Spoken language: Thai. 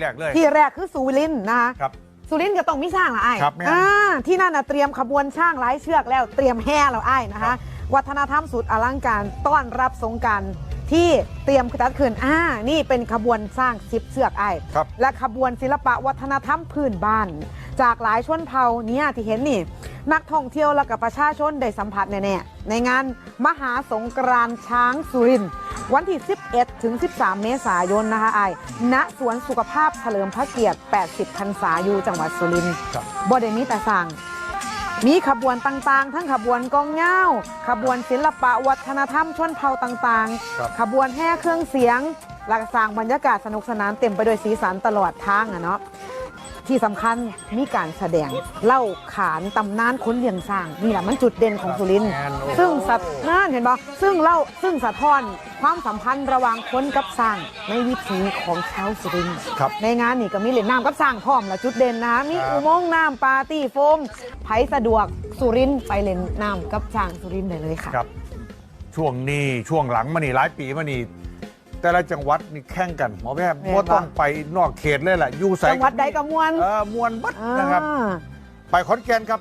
แรกเลยที่แรกคือสุรินทร์นะคะครับ สุรินทร์ก็ต้องมีช่างละไอ้ายครับแม่นอ่าที่นั่นน่ะเตรียมขบวนช่างหลายเชือกแล้วเตรียมแห่แล้วไอ้ายนะครัคะ บ วัฒนธรรมสุดอลังการต้อนรับสงกรารที่เตรียมจัดขึ้นอ่านี่เป็นขบวนสร้างสิบเชือกไอ้ายครับ และขบวนศิลปะวัฒนธรรมพื้นบ้าน จากหลายชนเผ่าเนี่ยที่เห็นนี่ นักท่องเที่ยวและกับประชาชนได้สัมผัสแน่ๆในงานมหาสงกรานต์ช้างสุรินทร์วันที่ 11 ถึง 13 เมษายนนะคะไอ้ายณสวนสุขภาพเฉลิมพระเกียรติ 80 พรรษาอยู่จังหวัดสุรินทร์ครับบ่ได้มีแต่สั่งมีขบวนต่างๆ ทั้งขบวนกองเงาขบวนศิลปะวัฒนธรรมชนเผ่าต่างครับๆขบวนแห่เครื่องเสียงและก็สร้างบรรยากาศสนุกสนานเต็มไปด้วยสีสันตลอดทางอะเนาะ ที่สำคัญมีการแสดงเล่าขานตำนานคนเลี้ยงสร้างนี่แหละมันจุดเด่นของสุรินทร์แม่นโอ้ซึ่งสัตนั่นเห็นบ่ซึ่งเล่าซึ่งสะท้อนความสัมพันธ์ระหว่างคนกับสร้างในวิถีของชาวสุรินทร์ครับในงานนี่ก็มีเล่นน้ำกับสร้างพร้อมละจุดเด่นนะคะมีครับอุโมงค์น้ำปาร์ตี้โฟมไผสะดวกสุรินทร์ไปเล่นน้ำกับสร้างสุรินทร์ได้เลยค่ะครับช่วงนี้ช่วงหลังมานี่หลายปีมานี่ แต่ละจังหวัดนี่แข่งกันหมอแม่แม่นว่าปะต้องไปนอกเขตเลยแหละอยู่ใส่จังหวัดใดก็มวนเออมวนบัดนะครับ อ่า ไปขอนแก่นครับ